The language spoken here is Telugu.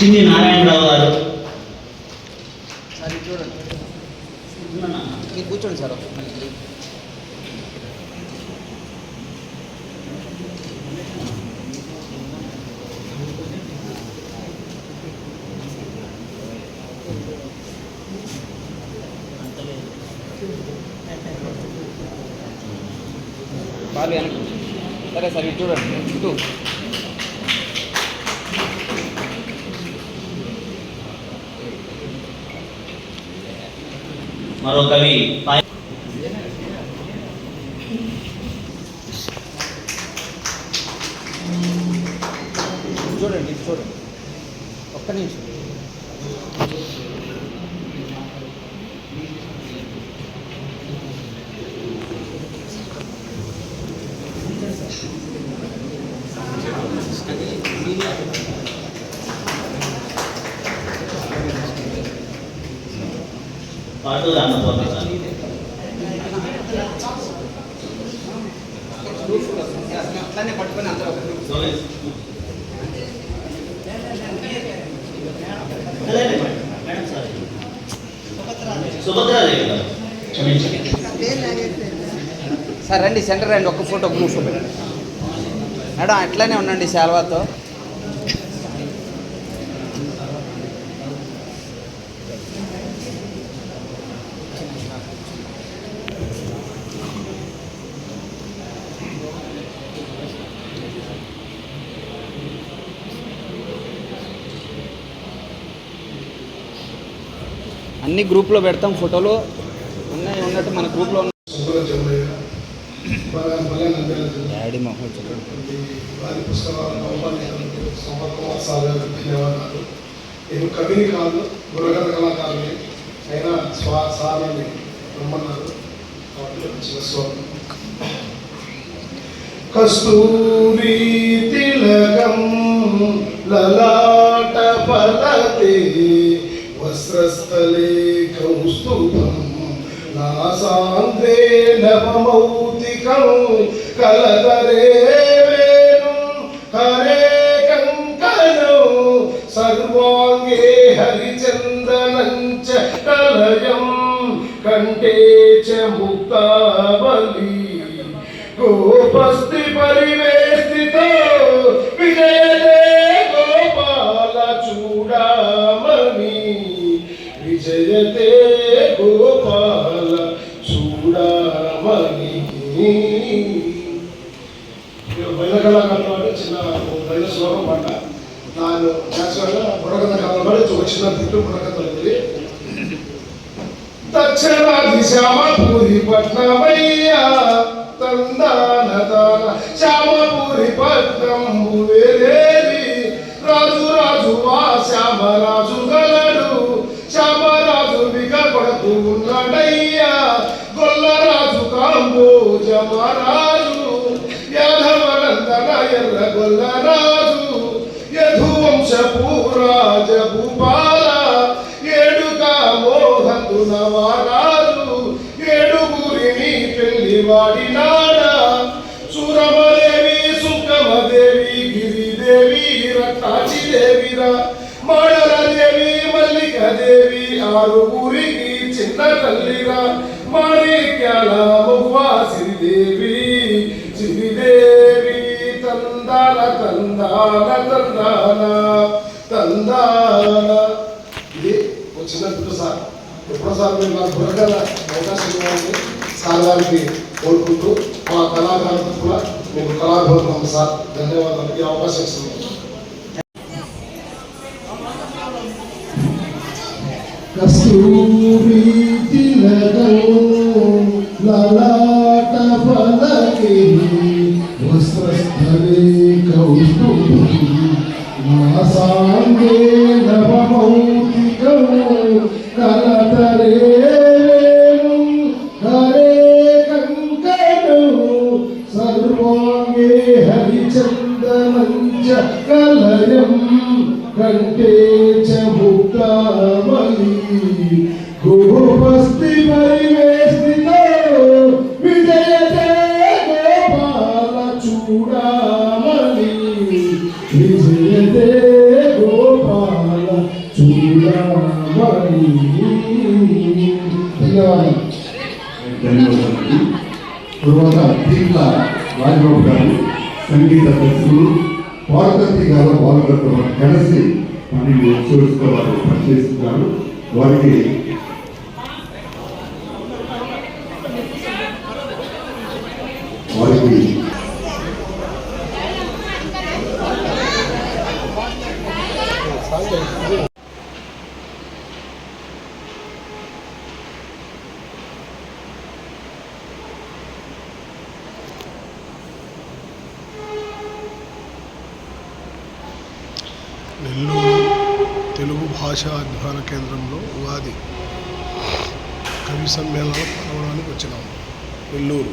చిన్ని నారాయణరావు గారు. కూర్చోండి సార్ మళ్ళీ సరే సార్ చూడండి. మరో కవి చూడండి చూడండి ఒక్క నిమిషం Thank you. రామపోత గారు అట్లానే పట్టుకొని అందరూ సుభద్రాదేవి గారు సార్ రండి సెంటర్ రండి. ఒక్క ఫోటో గ్రూప్ ఫోటో మేడం అట్లానే ఉండండి శాల్వాతో. అన్ని గ్రూప్లో పెడతాం ఫోటోలు ఉన్నాయి ఉన్నట్టు మన గ్రూప్లో డాడీ మొహం చూడండి జిల్లా వారి పుస్తకాలను అవమానించినందుకు సమర్థకుమార్ సార్ గారికి ధన్యవాదాలు నేను కవిని కాదు బుర్రకథ కళాకారుని. అయినా స్వా సార్ని రమ్మన్నారు. కస్తూరి తిలకం లలాట ఫలతే వస్త్రస్థలే కౌస్తుభం. నాసాంతే నవమౌతికం కలదరే వేణుం. హరే కంకణం సర్వాంగే హరిచందనం చ కలయం. కంఠే చ ముక్తావలి గోపస్తి పరివే జయతే గోపాల చూడమని బయల అంటే చిన్న బయల శ్లోకం పాట. ನಾನು యాక్చువల్గా బుర్రకథ తిట్టు బుర్రకథ ఉంది దక్షిణాది శ్యామపూరి పట్నమయ్యా తందాన దాన శ్యామపూరి పట్నం వేరేది రాజు రాజు వా శ్యామరాజు గొల్లరాజు కాంబోజమరాజు యాదవనందన ఎర్ర గొల్లరాజు యధువంశపురాజ భూపాల ఏడుక మోహతున వారాజు ఏడుగురిని పెళ్ళి వాడినాడ. సురమదేవి సుక్కమదేవి గిరిదేవి రత్నాచిదేవిరా మాడలదేవి మల్లికాదేవి ఆరుగురికి చిన్న తల్లిరా మాణిక్యాల మగువా సిరిదేవి సిరిదేవి తందాల తందాల తందాల తందాల ఇది వచ్చిన సార్. ఎప్పుడో సార్ మీరు నాకు దొరకల అవకాశం ఇవ్వాలని సార్ గారికి కోరుకుంటూ మా కళాకారులకు కూడా మీకు కళాభివందనం సార్. ధన్యవాదాలు. ఈ అవకాశం ఇస్తున్నాను కస్తూరి తిలకం లలాట ఫలకే వస్త్రస్థలే కౌస్తుభం. నాసాంగే నవమౌతికం కలతరే హరే చ కలయం చ తరువాత పీట్ల రాజబాబు గారు సంగీత దర్శకులు పార్వతి గారు పాల్గొనడం కలిసి మనం చూస్తూ వారు వారికి వారికి నెల్లూరు తెలుగు భాషా అధ్యయన కేంద్రంలో ఉగాది కవి సమ్మేళనం పాల్గొనడానికి వచ్చినాము నెల్లూరు.